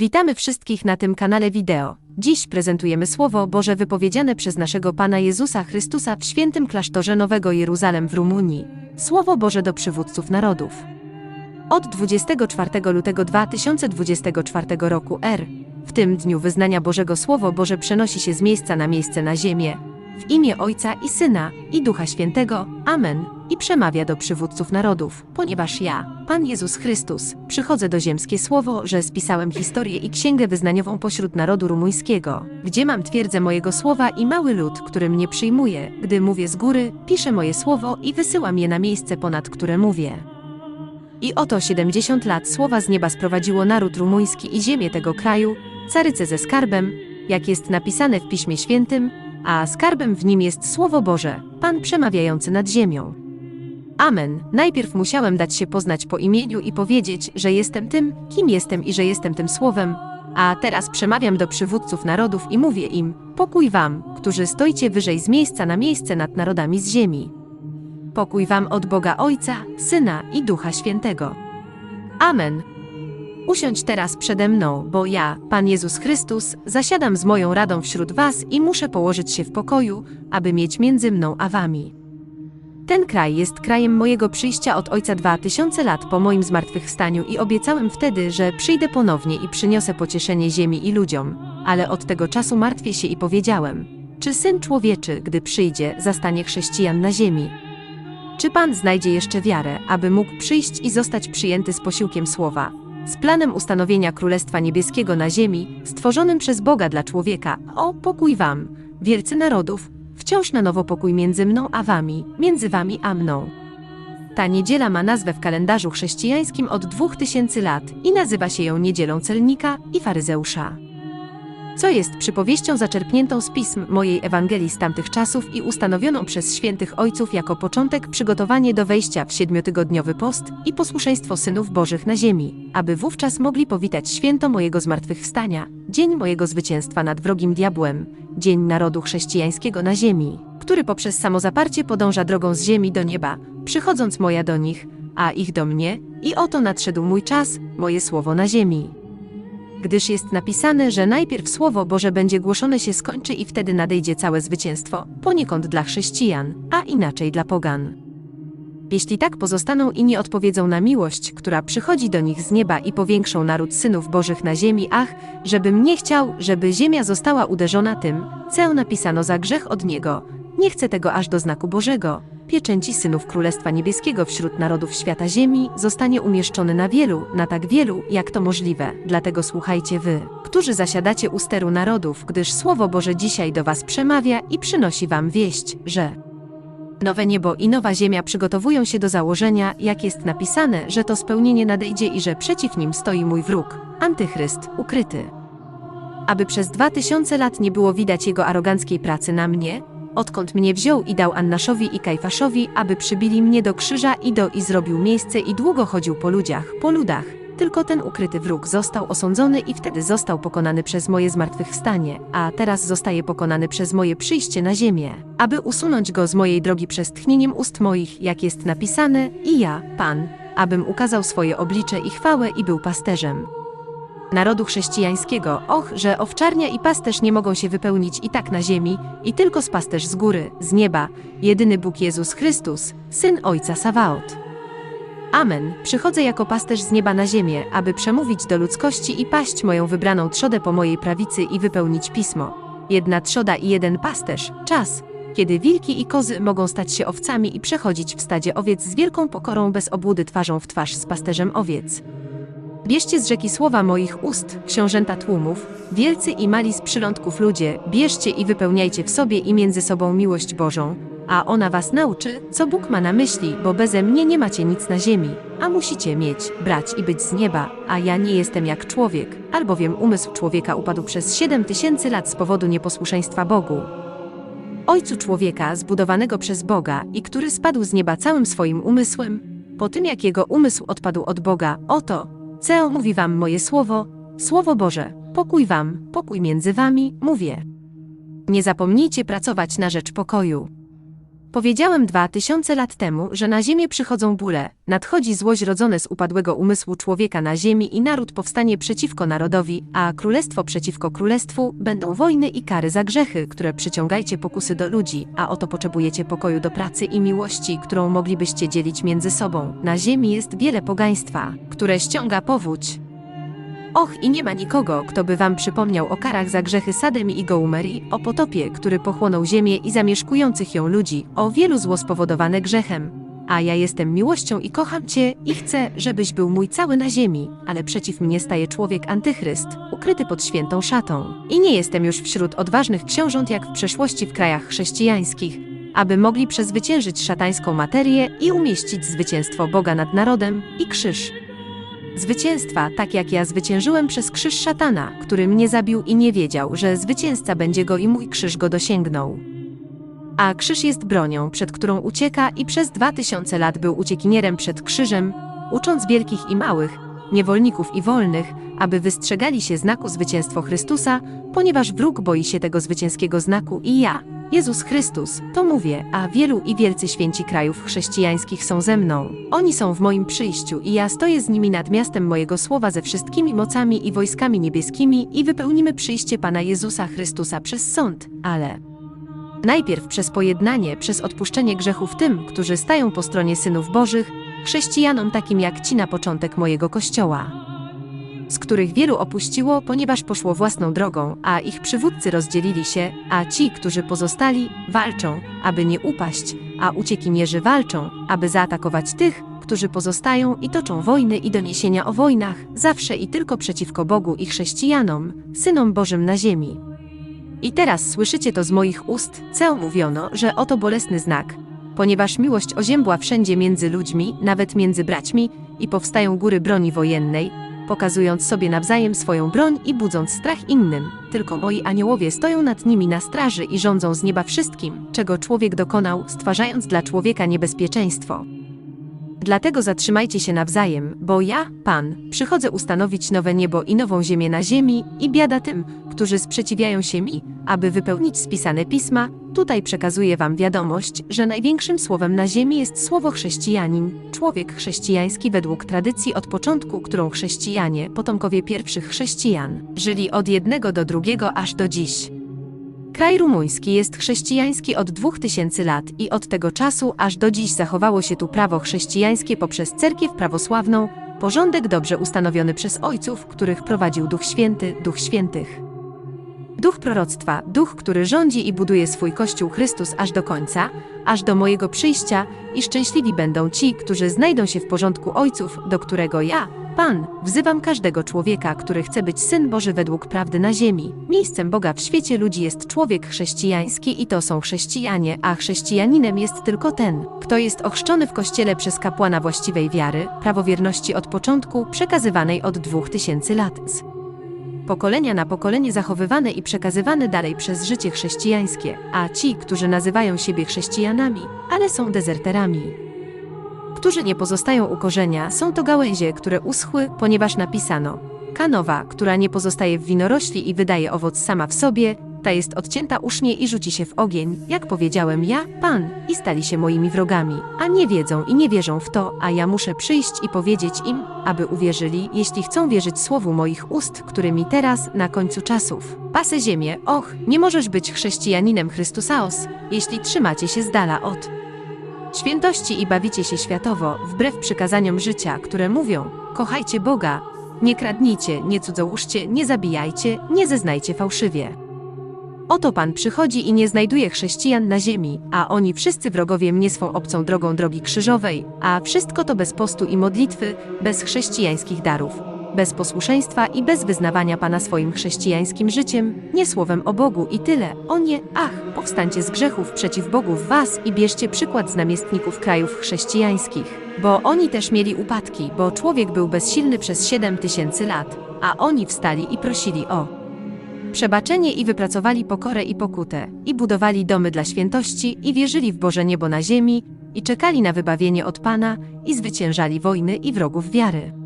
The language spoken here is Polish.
Witamy wszystkich na tym kanale wideo. Dziś prezentujemy Słowo Boże wypowiedziane przez naszego Pana Jezusa Chrystusa w świętym klasztorze Nowego Jeruzalem w Rumunii. Słowo Boże do przywódców narodów. Od 24 lutego 2024 roku R. W tym dniu wyznania Bożego Słowo Boże przenosi się z miejsca na miejsce na ziemię. W imię Ojca i Syna i Ducha Świętego. Amen. I przemawia do przywódców narodów, ponieważ ja, Pan Jezus Chrystus, przychodzę do ziemskie słowo, że spisałem historię i księgę wyznaniową pośród narodu rumuńskiego, gdzie mam twierdzę mojego słowa i mały lud, który mnie przyjmuje, gdy mówię z góry, piszę moje słowo i wysyłam je na miejsce, ponad które mówię. I oto 70 lat słowa z nieba sprowadziło naród rumuński i ziemię tego kraju, carycę ze skarbem, jak jest napisane w Piśmie Świętym, a skarbem w nim jest Słowo Boże, Pan przemawiający nad ziemią. Amen. Najpierw musiałem dać się poznać po imieniu i powiedzieć, że jestem tym, kim jestem i że jestem tym Słowem, a teraz przemawiam do przywódców narodów i mówię im: Pokój wam, którzy stoicie wyżej z miejsca na miejsce nad narodami z ziemi. Pokój wam od Boga Ojca, Syna i Ducha Świętego. Amen. Usiądź teraz przede mną, bo ja, Pan Jezus Chrystus, zasiadam z moją radą wśród was i muszę położyć się w pokoju, aby mieć między mną a wami. Ten kraj jest krajem mojego przyjścia od Ojca dwa tysiące lat po moim zmartwychwstaniu i obiecałem wtedy, że przyjdę ponownie i przyniosę pocieszenie ziemi i ludziom, ale od tego czasu martwię się i powiedziałem, czy Syn Człowieczy, gdy przyjdzie, zastanie chrześcijan na ziemi? Czy Pan znajdzie jeszcze wiarę, aby mógł przyjść i zostać przyjęty z posiłkiem słowa, z planem ustanowienia Królestwa Niebieskiego na ziemi, stworzonym przez Boga dla człowieka? O, pokój wam, wielcy narodów, wciąż na nowo pokój między mną a wami, między wami a mną. Ta niedziela ma nazwę w kalendarzu chrześcijańskim od 2000 lat i nazywa się ją Niedzielą Celnika i Faryzeusza. Co jest przypowieścią zaczerpniętą z pism mojej Ewangelii z tamtych czasów i ustanowioną przez świętych ojców jako początek przygotowanie do wejścia w siedmiotygodniowy post i posłuszeństwo synów Bożych na ziemi, aby wówczas mogli powitać święto mojego zmartwychwstania, dzień mojego zwycięstwa nad wrogim diabłem, dzień narodu chrześcijańskiego na ziemi, który poprzez samozaparcie podąża drogą z ziemi do nieba, przychodząc moja do nich, a ich do mnie, i oto nadszedł mój czas, moje słowo na ziemi gdyż jest napisane, że najpierw Słowo Boże będzie głoszone się skończy i wtedy nadejdzie całe zwycięstwo, poniekąd dla chrześcijan, a inaczej dla pogan. Jeśli tak pozostaną i nie odpowiedzą na miłość, która przychodzi do nich z nieba i powiększą naród synów Bożych na ziemi, ach, żebym nie chciał, żeby ziemia została uderzona tym, co napisano za grzech od niego. Nie chcę tego aż do znaku Bożego, pieczęci synów Królestwa Niebieskiego wśród narodów świata ziemi zostanie umieszczony na wielu, na tak wielu, jak to możliwe. Dlatego słuchajcie wy, którzy zasiadacie u steru narodów, gdyż Słowo Boże dzisiaj do was przemawia i przynosi wam wieść, że nowe niebo i nowa ziemia przygotowują się do założenia, jak jest napisane, że to spełnienie nadejdzie i że przeciw nim stoi mój wróg, antychryst, ukryty. Aby przez dwa tysiące lat nie było widać jego aroganckiej pracy na mnie, odkąd mnie wziął i dał Annaszowi i Kajfaszowi, aby przybili mnie do krzyża i do i zrobił miejsce i długo chodził po ludziach, po ludach. Tylko ten ukryty wróg został osądzony i wtedy został pokonany przez moje zmartwychwstanie, a teraz zostaje pokonany przez moje przyjście na ziemię, aby usunąć go z mojej drogi przez tchnieniem ust moich, jak jest napisane, i ja, Pan, abym ukazał swoje oblicze i chwałę i był pasterzem narodu chrześcijańskiego. Och, że owczarnia i pasterz nie mogą się wypełnić i tak na ziemi, i tylko z pasterz z góry, z nieba, jedyny Bóg Jezus Chrystus, Syn Ojca Sawaot. Amen. Przychodzę jako pasterz z nieba na ziemię, aby przemówić do ludzkości i paść moją wybraną trzodę po mojej prawicy i wypełnić pismo. Jedna trzoda i jeden pasterz. Czas, kiedy wilki i kozy mogą stać się owcami i przechodzić w stadzie owiec z wielką pokorą bez obłudy twarzą w twarz z pasterzem owiec. Bierzcie z rzeki słowa moich ust, książęta tłumów, wielcy i mali z przylądków ludzie, bierzcie i wypełniajcie w sobie i między sobą miłość Bożą, a ona was nauczy, co Bóg ma na myśli, bo beze mnie nie macie nic na ziemi, a musicie mieć, brać i być z nieba, a ja nie jestem jak człowiek, albowiem umysł człowieka upadł przez siedem tysięcy lat z powodu nieposłuszeństwa Bogu. Ojcu człowieka, zbudowanego przez Boga i który spadł z nieba całym swoim umysłem, po tym jak jego umysł odpadł od Boga, oto, CEO mówi wam moje słowo, słowo Boże, pokój wam, pokój między wami, mówię. Nie zapomnijcie pracować na rzecz pokoju. Powiedziałem dwa tysiące lat temu, że na ziemię przychodzą bóle, nadchodzi złość rodzone z upadłego umysłu człowieka na ziemi i naród powstanie przeciwko narodowi, a królestwo przeciwko królestwu, będą wojny i kary za grzechy, które przyciągajcie pokusy do ludzi, a oto potrzebujecie pokoju do pracy i miłości, którą moglibyście dzielić między sobą. Na ziemi jest wiele pogaństwa, które ściąga powódź. Och, i nie ma nikogo, kto by wam przypomniał o karach za grzechy Sadem i Goumeri, o potopie, który pochłonął ziemię i zamieszkujących ją ludzi, o wielu zło spowodowane grzechem. A ja jestem miłością i kocham cię i chcę, żebyś był mój cały na ziemi, ale przeciw mnie staje człowiek antychryst, ukryty pod świętą szatą. I nie jestem już wśród odważnych książąt jak w przeszłości w krajach chrześcijańskich, aby mogli przezwyciężyć szatańską materię i umieścić zwycięstwo Boga nad narodem i krzyż. Zwycięstwa, tak jak ja zwyciężyłem przez krzyż szatana, który mnie zabił i nie wiedział, że zwycięzca będzie go i mój krzyż go dosięgnął. A krzyż jest bronią, przed którą ucieka i przez dwa tysiące lat był uciekinierem przed krzyżem, ucząc wielkich i małych, niewolników i wolnych, aby wystrzegali się znaku zwycięstwo Chrystusa, ponieważ wróg boi się tego zwycięskiego znaku i ja, Jezus Chrystus, to mówię, a wielu i wielcy święci krajów chrześcijańskich są ze mną. Oni są w moim przyjściu i ja stoję z nimi nad miastem mojego słowa ze wszystkimi mocami i wojskami niebieskimi i wypełnimy przyjście Pana Jezusa Chrystusa przez sąd, ale Najpierw przez pojednanie, przez odpuszczenie grzechów tym, którzy stają po stronie synów Bożych, chrześcijanom takim jak ci na początek mojego kościoła, z których wielu opuściło, ponieważ poszło własną drogą, a ich przywódcy rozdzielili się, a ci, którzy pozostali, walczą, aby nie upaść, a uciekinierzy walczą, aby zaatakować tych, którzy pozostają i toczą wojny i doniesienia o wojnach, zawsze i tylko przeciwko Bogu i chrześcijanom, synom Bożym na ziemi. I teraz słyszycie to z moich ust, co mówiono, że oto bolesny znak, ponieważ miłość oziębła wszędzie między ludźmi, nawet między braćmi, i powstają góry broni wojennej, pokazując sobie nawzajem swoją broń i budząc strach innym. Tylko moi aniołowie stoją nad nimi na straży i rządzą z nieba wszystkim, czego człowiek dokonał, stwarzając dla człowieka niebezpieczeństwo. Dlatego zatrzymajcie się nawzajem, bo ja, Pan, przychodzę ustanowić nowe niebo i nową ziemię na ziemi i biada tym, którzy sprzeciwiają się mi, aby wypełnić spisane pisma. Tutaj przekazuję wam wiadomość, że największym słowem na ziemi jest słowo chrześcijanin, człowiek chrześcijański według tradycji od początku, którą chrześcijanie, potomkowie pierwszych chrześcijan, żyli od jednego do drugiego aż do dziś. Kraj rumuński jest chrześcijański od 2000 lat i od tego czasu aż do dziś zachowało się tu prawo chrześcijańskie poprzez cerkiew prawosławną, porządek dobrze ustanowiony przez ojców, których prowadził Duch Święty, Duch Świętych. Duch proroctwa, duch, który rządzi i buduje swój Kościół Chrystus aż do końca, aż do mojego przyjścia, i szczęśliwi będą ci, którzy znajdą się w porządku ojców, do którego ja, Pan, wzywam każdego człowieka, który chce być syn Boży według prawdy na ziemi. Miejscem Boga w świecie ludzi jest człowiek chrześcijański i to są chrześcijanie, a chrześcijaninem jest tylko ten, kto jest ochrzczony w kościele przez kapłana właściwej wiary, prawowierności od początku, przekazywanej od dwóch tysięcy lat. Pokolenia na pokolenie zachowywane i przekazywane dalej przez życie chrześcijańskie, a ci, którzy nazywają siebie chrześcijanami, ale są dezerterami którzy nie pozostają u korzenia, są to gałęzie, które uschły, ponieważ napisano: Kanowa, która nie pozostaje w winorośli i wydaje owoc sama w sobie, ta jest odcięta usznie i rzuci się w ogień, jak powiedziałem ja, Pan, i stali się moimi wrogami, a nie wiedzą i nie wierzą w to, a ja muszę przyjść i powiedzieć im, aby uwierzyli, jeśli chcą wierzyć słowu moich ust, którymi teraz, na końcu czasów, pasę ziemię, och, nie możesz być chrześcijaninem Chrystusaos, jeśli trzymacie się z dala od świętości i bawicie się światowo, wbrew przykazaniom życia, które mówią: kochajcie Boga, nie kradnijcie, nie cudzołóżcie, nie zabijajcie, nie zeznajcie fałszywie. Oto Pan przychodzi i nie znajduje chrześcijan na ziemi, a oni wszyscy wrogowie mnie swą obcą drogą drogi krzyżowej, a wszystko to bez postu i modlitwy, bez chrześcijańskich darów bez posłuszeństwa i bez wyznawania Pana swoim chrześcijańskim życiem, nie słowem o Bogu i tyle. O nie, ach, powstańcie z grzechów przeciw Bogu w was i bierzcie przykład z namiestników krajów chrześcijańskich. Bo oni też mieli upadki, bo człowiek był bezsilny przez siedem tysięcy lat, a oni wstali i prosili o przebaczenie i wypracowali pokorę i pokutę, i budowali domy dla świętości, i wierzyli w Boże niebo na ziemi, i czekali na wybawienie od Pana, i zwyciężali wojny i wrogów wiary.